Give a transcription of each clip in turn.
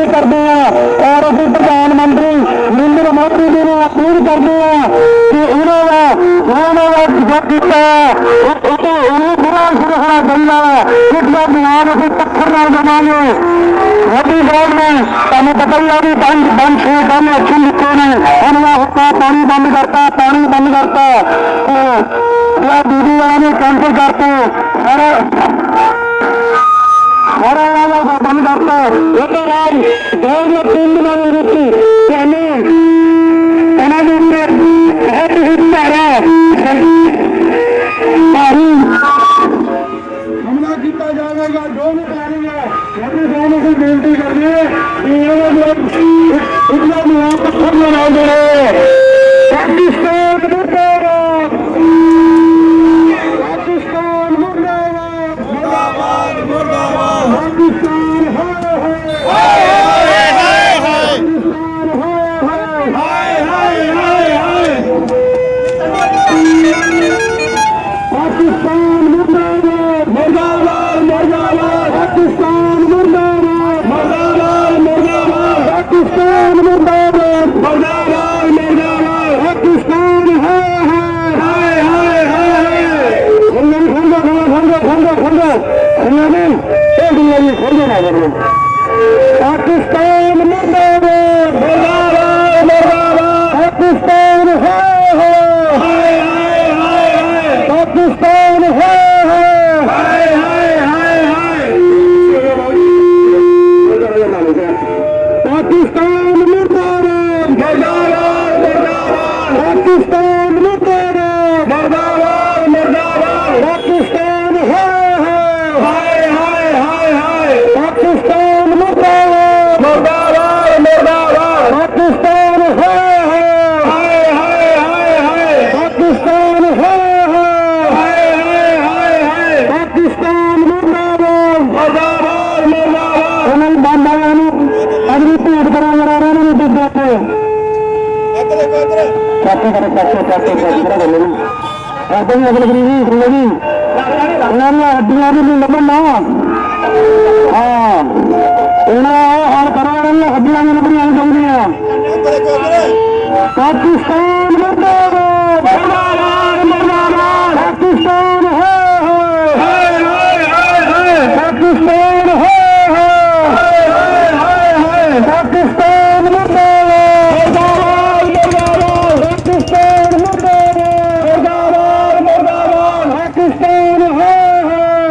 ਬੇਨਤੀ ਕਰਦੇ ਆ। ਔਰ ਅਸੀਂ ਪ੍ਰਧਾਨ ਮੰਤਰੀ ਨਰਿੰਦਰ ਮੋਦੀ ਜੀ ਨੂੰ ਅਪੀਲ ਕਰਦੇ ਆ ਕਿ ਉਹਨਾਂ ਦਾ ਉਹਨਾਂ ਦਾ ਜੋ ਕੀਤਾ ਉਹ ਉਹ ਉਹਨੂੰ ਪੂਰਾ ਸੁਰਖਣਾ ਚਾਹੀਦਾ ਇਸ ਬਿਆਨ ਅਸੀਂ ਪੱਥਰ ਨਾਲ ਦਵਾਂਗੇ ਮੋਦੀ ਸਾਹਿਬ ਨੇ, ਤੁਹਾਨੂੰ ਪਤਾ ਹੀ ਆ ਵੀ ਬੰਦ ਬੰਦ ਛੇ ਬੰਦ ਅੱਛੇ ਲਿਖੇ ਨੇ। ਉਹਨਾਂ ਦਾ ਹੁਕਾ ਪਾਣੀ ਬੰਦ ਕਰ ਦੁਨੀਆ ਦੀ ਪਾਕਿਸਤਾਨ ਮੁਰਦਾਬਾਦ। ਮੁਰਦਾਬਾਦ ਮੁਰਦਾਬਾਦ। ਪਾਕਿਸਤਾਨ ਹਾਏ ਹਾਏ ਹਾਏ ਹਾਏ ਹਾਏ। ਪਾਕਿਸਤਾਨ ਹਾਏ ਹਾਏ ਹਾਏ ਹਾਏ ਹਾਏ। ਪਾਕਿਸਤਾਨ ਮੁਰਦਾਬਾਦ ਮੁਰਦਾਬਾਦ ਮੁਰਦਾਬਾਦ ਪਾਕਿਸਤਾਨ ਮੁਰਦਾਬਾਦ ਮੁਰਦਾਬਾਦ ਮੁਰਦਾਬਾਦ ਪਾਕਿਸਤਾਨ ਹਾਏ ਹਾਏ ਹਾਏ ਹਾਏ ਹਾਏ ਪਾਕਿਸਤਾਨ ਮੁਰਦਾਬਾਦ ਮੁਰਦਾਬਾਦ ਮੁਰਦਾਬਾਦ ਪਾਕਿਸਤਾਨ ਹਾਏ ਹਾਏ ਹਾਏ ਹਾਏ ਹਾਏ ਪਾਕਿਸਤਾਨ ਹਾਏ ਹਾਏ ਹਾਏ ਹਾਏ ਪਾਕਿਸਤਾਨ ਮੁਰਦਾਬਾਦ ਮੁਰਦਾਬਾਦ ਮੁਰਦਾਬਾਦ ਉਹਨਾਂ ਬੰਦਾਂ ਨੂੰ ਅਗਲੀ ਭੇਟ ਕਰਾਂ ਜਰਾ ਇਹਨਾਂ ਨੂੰ ਦਿੱਤਾ ਤੇ ਚਾਚੇ ਕਰੇ ਚਾਚੇ ਚਾਚੇ ਚਾਚੇ ਕਰੇ ਮੈਨੂੰ ਆਦੇ ਵੀ ਅਗਲੇ ਗਰੀ ਵੀ ਸੁਣੋ ਜੀ ਉਹਨਾਂ ਨੂੰ ਹੱਡੀਆਂ ਵੀ ਨਹੀਂ ਲੱਭਣ ਨਾ ਹਾਂ ਇਹਨਾਂ ਹਾਲ ਕਰਾਉਣ ਨੂੰ ਹੱਡੀਆਂ ਵੀ ਲੱਭਣੀਆਂ ਚਾਹੀਦੀਆਂ ਪਾਕਿਸਤਾਨ ਮੁਰਦਾਬਾਦ ਮੁਰਦਾਬਾਦ ਮੁਰਦਾਬਾਦ ਪਾਕਿਸਤਾਨ ਹੈ ਹਾਏ ਹਾਏ ਹਾਏ ਹਾਏ ਪਾਕਿਸਤਾਨ ਹੈ ਹਾਏ ਹਾਏ ਹਾਏ ਹਾਏ ਪਾਕਿਸਤਾਨ ਮੁਰਦਾਬਾਦ ਮੁਰਦਾਬਾਦ ਮੁਰਦਾਬਾਦ ਪਾਕਿਸਤਾਨ ਮੁਰਦਾਬਾਦ ਮੁਰਦਾਬਾਦ ਮੁਰਦਾਬਾਦ ਪਾਕਿਸਤਾਨ ਹੈ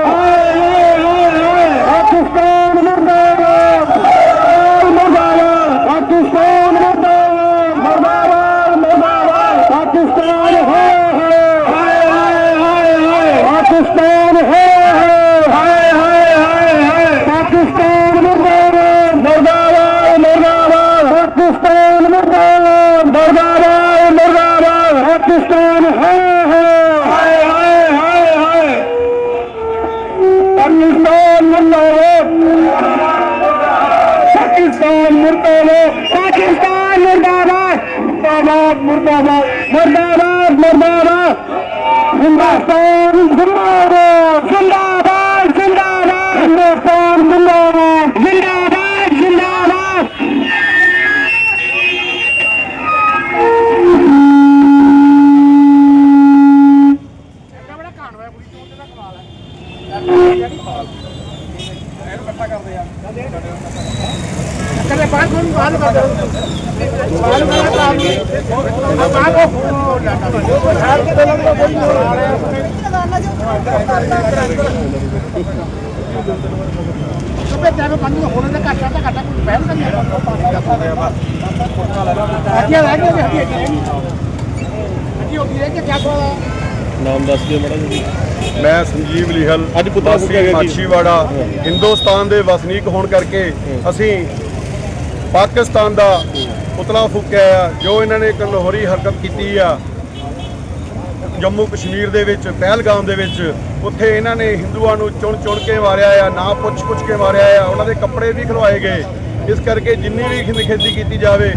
ਹਾਏ ਹਾਏ ਹਾਏ ਹਾਏ ਪਾਕਿਸਤਾਨ ਮੁਰਦਾਬਾਦ ਮੁਰਦਾਬਾਦ ਪਾਕਿਸਤਾਨ ਮੁਰਦਾਬਾਦ ਮੁਰਦਾਬਾਦ ਮੁਰਦਾਬਾਦ ਪਾਕਿਸਤਾਨ ਹੈ ਹਾਏ ਹਾਏ ਹਾਏ ਹਾਏ ਪਾਕਿਸਤਾਨ ਹੈ ਹਾਏ ਹਾਏ ਹਾਏ ਹਾਏ ਪਾਕਿਸਤਾਨ ਮੁਰਦਾਬਾਦ ਮੁਰਦਾਬਾਦ ਮੁਰਦਾਬਾਦ ਪਾਕਿਸਤਾਨ ਮੁਰਦਾਬਾਦ ਮੁਰਦਾਬਾਦ ਮੁਰਦਾਬਾਦ ਪਾਕਿਸਤਾਨ ਹੈ ਹਾਏ ਹਾਏ ਹਾਏ ਹਾਏ ਪਾਕਿਸਤਾਨ ਮੁਰਦਾਬਾਦ ਪਾਕਿਸਤਾਨ ਪਾਕਿਸਤਾਨ ਮੁਰਦਾਬਾਦ। ਮੁਰਦਾਬਾਦ ਮੁਰਦਾਬਾਦ ਮੁਰਦਾਬਾਦ ਮੁਰਦਾਬਾਦ। ਹਿੰਦੁਸਤਾਨ ਜ਼ਿੰਦਾਬਾਦ ਜ਼ਿੰਦਾਬਾਦ ਜ਼ਿੰਦਾਬਾਦ। ਹਿੰਦੁਸਤਾਨ ਸਾਰ ਕੇ ਦਿਲਾਂ ਦਾ ਕੋਈ ਨਹੀਂ। ਆ ਸਭੇ ਟਾਈਮ ਪਾਣੀ ਹੋਣ ਦਾ ਘਾਟਾ ਤਾਂ ਘਾਟਾ ਕੋਈ ਪਹਿਲ ਨਹੀਂ ਹੈ ਹੱਡੀਆਂ ਰਹਿ ਗਈਆਂ ਹੱਡੀਆਂ ਰਹਿ ਗਈਆਂ। ਹੱਡੀ ਹੋ ਗਈ ਹੈ ਕਿ ਕਿਆ ਕੋਲਾ ਨਾਮ ਦੱਸ ਦਿਓ ਮੜਾ ਜੀ ਮੈਂ ਸੰਜੀਵ ਲਿਹਲ ਅੱਜ ਪੁੱਤਰਾ ਵਾਸੀ। ਮਾਛੀਵਾੜਾ ਹਿੰਦੁਸਤਾਨ ਦੇ ਵਸਨੀਕ ਹੋਣ ਕਰਕੇ ਅਸੀਂ ਪਾਕਿਸਤਾਨ ਦਾ ਪੁਤਲਾ ਫੂਕਿਆ ਆ ਜੋ ਇਹਨਾਂ ਨੇ ਇੱਕ ਲਾਹੌਰੀ ਹਰਕਤ ਕੀਤੀ ਆ ਜੰਮੂ ਕਸ਼ਮੀਰ ਦੇ ਵਿੱਚ, ਪਹਿਲਗਾਮ ਦੇ ਵਿੱਚ, ਉੱਥੇ ਇਹਨਾਂ ਨੇ ਹਿੰਦੂਆਂ ਨੂੰ ਚੁਣ ਚੁਣ ਕੇ ਮਾਰਿਆ ਆ, ਨਾ ਪੁੱਛ ਪੁੱਛ ਕੇ ਮਾਰਿਆ ਆ, ਉਹਨਾਂ ਦੇ ਕੱਪੜੇ ਵੀ ਖਲਵਾਏ ਗਏ। ਇਸ ਕਰਕੇ ਜਿੰਨੀ ਵੀ ਖਿੰਦ ਕੀਤੀ ਜਾਵੇ,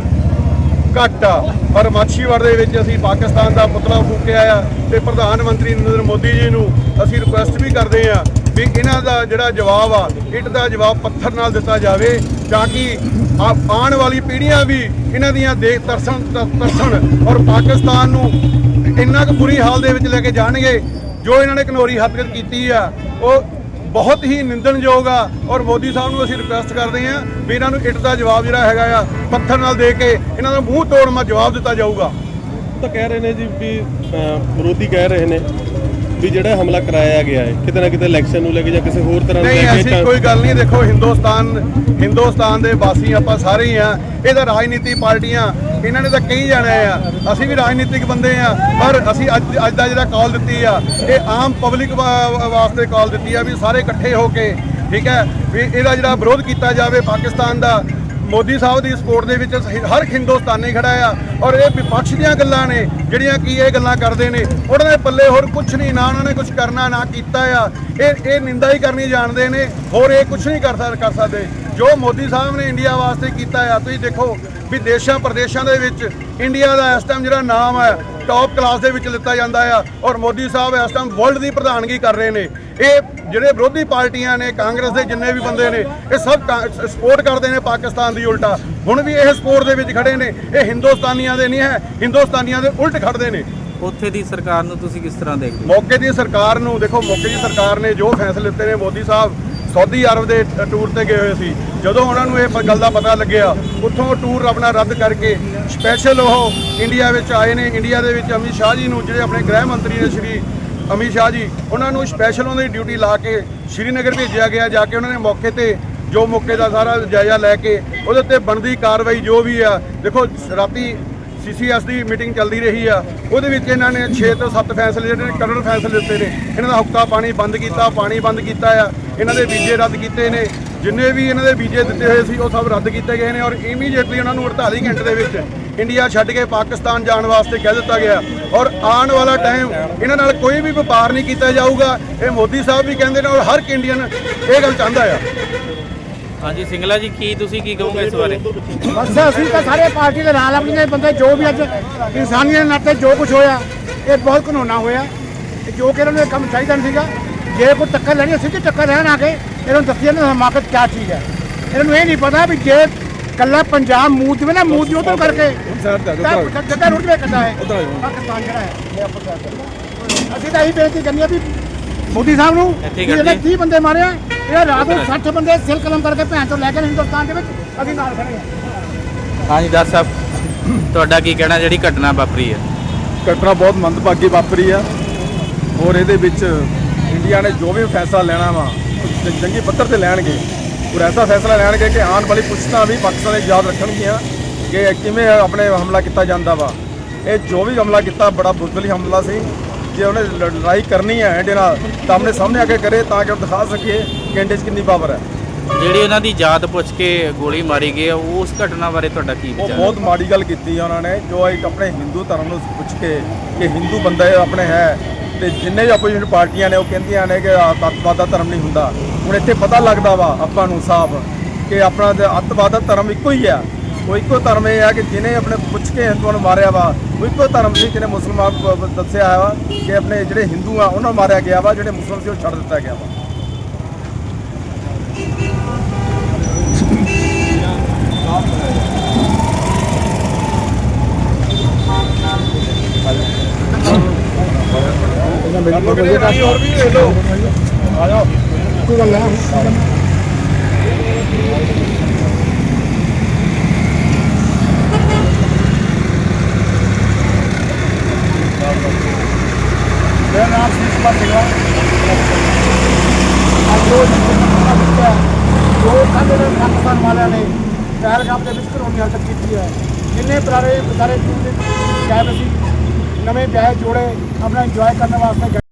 ਘੱਟ ਆ। ਪਰ ਮਾਛੀਵਾੜ ਦੇ ਵਿੱਚ ਅਸੀਂ ਪਾਕਿਸਤਾਨ ਦਾ ਪੁਤਲਾ ਫੂਕਿਆ ਆ ਤੇ ਪ੍ਰਧਾਨ ਮੰਤਰੀ ਨਰਿੰਦਰ ਮੋਦੀ ਜੀ ਨੂੰ ਅਸੀਂ ਰਿਕੁਐਸਟ ਵੀ ਕਰਦੇ ਆ ਵੀ ਇਹਨਾਂ ਦਾ ਜਿਹੜਾ ਜਵਾਬ ਆ, ਇੱਟ ਦਾ ਜਵਾਬ ਪੱਥਰ ਨਾਲ ਦਿੱਤਾ ਜਾਵੇ ਤਾਂ ਕਿ ਆਉਣ ਵਾਲੀ ਪੀੜ੍ਹੀਆਂ ਵੀ ਇਹਨਾਂ ਦੀਆਂ ਦੇਖ ਤਰਸਣ ਤਰਸਣ ਔਰ ਪਾਕਿਸਤਾਨ ਨੂੰ ਇੰਨਾ ਕੁ ਬੁਰੀ ਹਾਲ ਦੇ ਵਿੱਚ ਲੈ ਕੇ ਜਾਣਗੇ, ਜੋ ਇਹਨਾਂ ਨੇ ਕਨੋਰੀ ਹਰਕਤ ਕੀਤੀ ਆ, ਉਹ ਬਹੁਤ ਹੀ ਨਿੰਦਣਯੋਗ ਆ ਔਰ ਮੋਦੀ ਸਾਹਿਬ ਨੂੰ ਅਸੀਂ ਰਿਕੁਐਸਟ ਕਰਦੇ ਹਾਂ ਵੀ ਇਹਨਾਂ ਨੂੰ ਇੱਟ ਦਾ ਜਵਾਬ ਜਿਹੜਾ ਹੈਗਾ ਆ, ਪੱਥਰ ਨਾਲ ਦੇ ਕੇ ਇਹਨਾਂ ਦਾ ਮੂੰਹ ਤੋੜ ਮਾ ਜਵਾਬ ਦਿੱਤਾ ਜਾਊਗਾ। ਤਾਂ ਕਹਿ ਰਹੇ ਨੇ ਜੀ ਵੀ ਵਿਰੋਧੀ ਕਹਿ ਰਹੇ ਨੇ। ਵੀ ਜਿਹੜਾ ਹਮਲਾ ਕਰਾਇਆ ਗਿਆ ਹੈ ਕਿਤੇ ਨਾ ਕਿਤੇ ਇਲੈਕਸ਼ਨ ਨੂੰ ਲੈ ਕੇ ਜਾਂ ਕਿਸੇ ਹੋਰ ਤਰ੍ਹਾਂ ਨੂੰ ਨਹੀਂ ਲੈ ਕੇ ਐਸੀ ਕੋਈ ਗੱਲ ਨਹੀਂ ਦੇਖੋ ਹਿੰਦੁਸਤਾਨ ਹਿੰਦੁਸਤਾਨ ਦੇ ਵਾਸੀ ਆਪਾਂ ਸਾਰੇ ਹੀ ਆ। ਇਹਦਾ ਰਾਜਨੀਤੀ ਪਾਰਟੀਆਂ ਇਹਨਾਂ ਨੇ ਤਾਂ ਕਈ ਜਾਣੇ ਆ। ਅਸੀਂ ਵੀ ਰਾਜਨੀਤਿਕ ਬੰਦੇ ਆ ਪਰ ਅਸੀਂ ਅੱਜ ਅੱਜ ਦਾ ਜਿਹੜਾ ਕਾਲ ਦਿੱਤੀ ਆ ਇਹ ਆਮ ਪਬਲਿਕ ਵਾਸਤੇ ਕਾਲ ਦਿੱਤੀ ਆ ਵੀ ਸਾਰੇ ਇਕੱਠੇ ਹੋ ਕੇ ਠੀਕ ਹੈ ਵੀ ਇਹਦਾ ਜਿਹੜਾ ਵਿਰੋਧ ਕੀਤਾ ਜਾਵੇ ਪਾਕਿਸਤਾਨ ਦਾ ਮੋਦੀ ਸਾਹਿਬ ਦੀ ਸਪੋਰਟ ਦੇ ਵਿੱਚ ਹਰ ਹਿੰਦੁਸਤਾਨੀ ਖੜਾ ਆ ਔਰ ਇਹ ਵਿਪਕਸ਼ ਦੀਆਂ ਗੱਲਾਂ ਨੇ, ਜਿਹੜੀਆਂ ਕੀ ਇਹ ਗੱਲਾਂ ਕਰਦੇ ਨੇ। ਉਹਨਾਂ ਦੇ ਪੱਲੇ ਹੋਰ ਕੁਝ ਨਹੀਂ, ਨਾ ਉਹਨਾਂ ਨੇ ਕੁਝ ਕਰਨਾ, ਨਾ ਕੀਤਾ ਆ। ਇਹ ਇਹ ਨਿੰਦਾ ਹੀ ਕਰਨੀ ਜਾਣਦੇ ਨੇ, ਹੋਰ ਇਹ ਕੁਝ ਨਹੀਂ ਕਰ ਸਕ- ਕਰ ਸਕਦੇ। ਜੋ ਮੋਦੀ ਸਾਹਿਬ ਨੇ ਇੰਡੀਆ ਵਾਸਤੇ ਕੀਤਾ ਆ, ਤੁਸੀਂ ਦੇਖੋ ਵੀ ਦੇਸ਼ਾਂ ਪ੍ਰਦੇਸ਼ਾਂ ਦੇ ਵਿੱਚ ਇੰਡੀਆ ਦਾ ਇਸ ਟਾਈਮ ਜਿਹੜਾ ਨਾਮ ਹੈ ਟੌਪ ਕਲਾਸ ਦੇ ਵਿੱਚ ਲਿੱਤਾ ਜਾਂਦਾ ਆ ਔਰ ਮੋਦੀ ਸਾਹਿਬ ਇਸ ਟਾਈਮ ਵਰਲਡ ਦੀ ਪ੍ਰਧਾਨਗੀ ਕਰ ਰਹੇ ਨੇ। ਇਹ ਜਿਹੜੇ ਵਿਰੋਧੀ ਪਾਰਟੀਆਂ ਨੇ ਕਾਂਗਰਸ ਦੇ ਜਿੰਨੇ ਵੀ ਬੰਦੇ ਨੇ ਇਹ ਸਭ ਸਪੋਰਟ ਕਰਦੇ ਨੇ ਪਾਕਿਸਤਾਨ ਦੀ ਉਲਟਾ। ਹੁਣ ਵੀ ਇਹ ਸਪੋਰਟ ਦੇ ਵਿੱਚ ਖੜੇ ਨੇ। ਇਹ ਹਿੰਦੁਸਤਾਨੀਆਂ ਦੇ ਨਹੀਂ ਹੈ ਹਿੰਦੁਸਤਾਨੀਆਂ ਦੇ ਉਲਟ ਖੜਦੇ ਨੇ। ਉੱਥੇ ਦੀ ਸਰਕਾਰ ਨੂੰ ਤੁਸੀਂ ਕਿਸ ਤਰ੍ਹਾਂ ਦੇਖਦੇ ਹੋ? ਮੌਕੇ ਦੀ ਸਰਕਾਰ ਨੂੰ ਦੇਖੋ ਮੌਕੇ ਦੀ ਸਰਕਾਰ ਨੇ ਜੋ ਫੈਸਲੇ ਲਿੱਤੇ ਨੇ ਮੋਦੀ ਸਾਹਿਬ ਸਾਊਦੀ ਅਰਬ ਦੇ ਟੂਰ ਤੇ ਗਏ ਹੋਏ ਸੀ। ਜਦੋਂ ਉਹਨਾਂ ਨੂੰ ਇਹ ਗੱਲ ਦਾ ਪਤਾ ਲੱਗਿਆ, ਉੱਥੋਂ ਉਹ ਟੂਰ ਆਪਣਾ ਰੱਦ ਕਰਕੇ ਸਪੈਸ਼ਲ ਉਹ ਇੰਡੀਆ ਵਿੱਚ ਆਏ ਨੇ। ਇੰਡੀਆ ਦੇ ਵਿੱਚ ਅਮਿਤ ਸ਼ਾਹ ਜੀ ਨੂੰ, ਜਿਹੜੇ ਆਪਣੇ ਗ੍ਰਹਿ ਮੰਤਰੀ ਨੇ ਸ਼੍ਰੀ ਅਮਿਤ ਸ਼ਾਹ ਜੀ, ਉਹਨਾਂ ਨੂੰ ਸਪੈਸ਼ਲ ਉਹਨਾਂ ਦੀ ਡਿਊਟੀ ਲਾ ਕੇ ਸ਼੍ਰੀਨਗਰ ਭੇਜਿਆ ਗਿਆ। ਜਾ ਕੇ ਉਹਨਾਂ ਨੇ ਮੌਕੇ ਤੇ ਜੋ ਮੌਕੇ ਦਾ ਸਾਰਾ ਜਾਇਜ਼ਾ ਲੈ ਕੇ ਉਹਦੇ ਉੱਤੇ ਬਣਦੀ ਕਾਰਵਾਈ ਜੋ ਵੀ ਆ, ਦੇਖੋ ਰਾਤੀ ਸੀਸੀਐਸ ਦੀ ਮੀਟਿੰਗ ਚੱਲਦੀ ਰਹੀ ਆ। ਉਹਦੇ ਵਿੱਚ ਇਹਨਾਂ ਨੇ 6 ਤੋਂ 7 ਫੈਸਲੇ ਜਿਹੜੇ ਨੇ ਕਰੜ ਫੈਸਲੇ ਦਿੱਤੇ ਨੇ। ਇਹਨਾਂ ਦਾ ਹੁੱਕਾ ਪਾਣੀ ਬੰਦ ਕੀਤਾ, ਪਾਣੀ ਬੰਦ ਕੀਤਾ ਆ। ਇਹਨਾਂ ਦੇ ਵੀਜ਼ੇ ਰੱਦ ਕੀਤੇ ਨੇ। ਜਿੰਨੇ ਵੀ ਇਹਨਾਂ ਦੇ ਵੀਜ਼ੇ ਦਿੱਤੇ ਹੋਏ ਸੀ, ਉਹ ਸਭ ਰੱਦ ਕੀਤੇ ਗਏ ਨੇ ਔਰ ਇਮੀਡੀਏਟਲੀ ਉਹਨਾਂ ਨੂੰ 48 ਘੰਟੇ ਦੇ ਵਿੱਚ ਇੰਡੀਆ ਛੱਡ ਕੇ ਪਾਕਿਸਤਾਨ ਜਾਣ ਵਾਸਤੇ ਕਹਿ ਦਿੱਤਾ ਗਿਆ। ਔਰ ਆਉਣ ਵਾਲਾ ਟਾਈਮ ਇਹਨਾਂ ਨਾਲ ਕੋਈ ਵੀ ਵਪਾਰ ਨਹੀਂ ਕੀਤਾ ਜਾਊਗਾ। ਇਹ ਮੋਦੀ ਸਾਹਿਬ ਵੀ ਕਹਿੰਦੇ ਨੇ ਔਰ ਹਰ ਇੱਕ ਇੰਡੀਅਨ ਇਹ ਗੱਲ ਚਾਹੁੰਦਾ ਆ। ਹਾਂਜੀ ਸਿੰਗਲਾ ਜੀ ਕੀ ਤੁਸੀਂ ਕੀ ਕਹੋਗੇ ਇਸ ਬਾਰੇ? ਬਸ ਅਸੀਂ ਤਾਂ ਸਾਰੇ ਪਾਰਟੀ ਦੇ ਨਾਲ ਆਪਣੇ ਬੰਦੇ ਜੋ ਵੀ ਅੱਜ ਇਨਸਾਨੀਅਤ ਦੇ ਨਾਤੇ ਜੋ ਕੁਝ ਹੋਇਆ ਇਹ ਬਹੁਤ ਘਨੋਨਾ ਹੋਇਆ। ਤੇ ਜੋ ਕਿ ਇਹਨਾਂ ਨੂੰ ਇਹ ਕੰਮ ਚਾਹੀਦਾ ਨਹੀਂ ਸੀਗਾ ਜੇ ਕੋਈ ਟੱਕਰ ਲੈਣੀ ਸਿੱਧੀ ਟੱਕਰ ਲੈਣ ਆ ਕੇ ਇਹਨਾਂ ਨੂੰ ਦੱਸਿਆ ਨਾ ਹਮਾਕਤ ਕੀ ਚੀਜ਼ ਹੈ। ਇਹਨਾਂ ਨੂੰ ਇਹ ਨਹੀਂ ਪਤਾ ਵੀ ਜੇ ਕੱਲਾ ਪੰਜਾਬ ਮੂਦ ਜਵੇ ਨਾ ਮੂਦ ਜੋ ਤੋਂ ਕਰਕੇ ਤਾਂ ਜੱਗਾ ਰੁੱਟ ਵੇ ਕੱਢਾ ਹੈ? ਪਾਕਿਸਤਾਨ ਜਿਹੜਾ ਹੈ ਇਹ ਆਪਾਂ। ਅਸੀਂ ਤਾਂ ਇਹੀ ਬੇਨਤੀ ਕਰਨੀ ਆ ਵੀ ਮੋਦੀ ਸਾਹਿਬ ਨੂੰ ਇੱਥੇ ਕਿ ਕਰ ਇਹਨੇ ਦਈਏ। 30 ਬੰਦੇ ਮਾਰਿਆ ਇਹ ਰਾਤ ਨੂੰ 60 ਬੰਦੇ ਸਿਲ ਕਲਮ ਕਰਕੇ ਭੈਣ ਤੋਂ ਲੈ ਕੇ ਹਿੰਦੁਸਤਾਨ ਦੇ ਵਿੱਚ ਅਸੀਂ ਨਾਲ ਖੜੇ ਹਾਂ। ਹਾਂਜੀ ਦਾਸ ਸਾਹਿਬ ਤੁਹਾਡਾ ਕੀ ਕਹਿਣਾ? ਜਿਹੜੀ ਘਟਨਾ ਵਾਪਰੀ ਹੈ। ਘਟਨਾ ਬਹੁਤ ਮੰਦਭਾਗੀ ਵਾਪਰੀ ਆ। ਔਰ ਇਹਦੇ ਵਿੱਚ ਇੰਡੀਆ ਨੇ ਜੋ ਵੀ ਫੈਸਲਾ ਲੈਣਾ ਵਾ ਉਹ ਜ- ਜੰਗੀ ਪੱਧਰ ਤੇ ਲੈਣਗੇ। ਔਰ ਐਸਾ ਫੈਸਲਾ ਲੈਣਗੇ ਕਿ ਆਉਣ ਵਾਲੀ ਪੁਸ਼ਤਾਂ ਵੀ ਪਾਕਿਸਤਾਨ ਦੀ ਯਾਦ ਰੱਖਣਗੀਆਂ ਕਿ ਕਿਵੇਂ ਆਪਣੇ ਹਮਲਾ ਕੀਤਾ ਜਾਂਦਾ ਵਾ। ਇਹ ਜੋ ਵੀ ਹਮਲਾ ਕੀਤਾ ਬੜਾ ਬੁਜ਼ਦਲੀ ਹਮਲਾ ਸੀ। ਜੇ ਉਹਨੇ ਲੜਾਈ ਕਰਨੀ ਹੈ ਇੰਡੀਆ ਨਾਲ ਤਾਂ ਆਪਣੇ ਸਾਹਮਣੇ ਆ ਕੇ ਕਰੇ ਤਾਂ ਕਿ ਉਹ ਦਿਖਾ ਸਕੀਏ। ਕਿ ਇੰਡੀਆ 'ਚ ਕਿੰਨੀ ਪਾਵਰ ਹੈ? ਜਿਹੜੀ ਉਹਨਾਂ ਦੀ ਜਾਤ ਪੁੱਛ ਕੇ ਗੋਲੀ ਮਾਰੀ ਗਈ ਹੈ ਉਸ ਘਟਨਾ ਬਾਰੇ ਤੁਹਾਡਾ ਕੀ ਉਹ ਵਿਚਾਰ ਬਹੁਤ ਮਾੜੀ ਗੱਲ ਕੀਤੀ ਆ ਉਹਨਾਂ ਨੇ ਜੋ ਇੱਕ ਆਪਣੇ ਹਿੰਦੂ ਧਰਮ ਨੂੰ ਪੁੱਛ ਕੇ ਕਿ ਹਿੰਦੂ ਬੰਦਾ ਇਹ ਆਪਣੇ ਹੈ ਤੇ ਜਿੰਨੇ ਵੀ ਆਪੋਜੀਸ਼ਨ ਪਾਰਟੀਆਂ ਨੇ ਉਹ ਕਹਿੰਦੀਆਂ ਨੇ ਕਿ ਅੱਤਵਾਦ ਦਾ ਧਰਮ ਨਹੀਂ ਹੁੰਦਾ। ਹੁਣ ਇੱਥੇ ਪਤਾ ਲੱਗਦਾ ਵਾ ਆਪਾਂ ਨੂੰ ਸਾਫ਼ ਕਿ ਆਪਣਾ ਤੇ ਅੱਤਵਾਦ ਦਾ ਧਰਮ ਇੱਕੋ ਹੀ ਆ। ਉਹ ਇੱਕੋ ਧਰਮ ਇਹ ਆ ਕਿ ਜਿਹਨੇ ਆਪਣੇ ਪੁੱਛ ਕੇ ਹਿੰਦੂਆਂ ਨੂੰ ਮਾਰਿਆ ਵਾ ਉਹ ਇੱਕੋ ਧਰਮ ਸੀ ਜਿਹਨੇ ਮੁਸਲਮਾਨ ਬ- ਬ- ਦੱਸਿਆ ਹੈ ਵਾ ਕਿ ਆਪਣੇ ਜਿਹੜੇ ਹਿੰਦੂ ਆ ਉਹਨਾਂ ਨੂੰ ਮਾਰਿਆ ਗਿਆ ਵਾ ਜਿਹੜੇ ਮੁਸਲਮਾਨ ਸੀ ਉਹ ਛੱਡ ਦਿੱਤਾ ਗਿਆ ਵਾ। ਹੋਰ ਵੀ ਲੈ ਲਓ ਆ ਜਾਓ ਕੋਈ ਗੱਲ ਹੈ ਮੇਰਾ ਨਾਮ ਸੀਸ ਸਿੰਘ ਹੈ ਅੱਜ ਜੋ ਜੋ ਸਾਡੇ ਨਾਲ ਪਾਕਿਸਤਾਨ ਵਾਲਿਆਂ ਨੇ ਪਹਿਲਗਾਮ ਦੇ ਵਿੱਚ ਘਰੋਂ ਹਰਕਤ ਕੀਤੀ ਹੈ। ਜਿੰਨੇ ਪੁਰਾਣੇ ਸਾਰੇ ਟੂਰ ਦੇ ਕੈਬ ਅਸੀਂ ਨਵੇਂ ਵਿਆਹ ਜੋੜੇ ਆਪਣਾ ਇੰਜੋਏ ਕਰਨ ਵਾਸਤੇ ਗਏ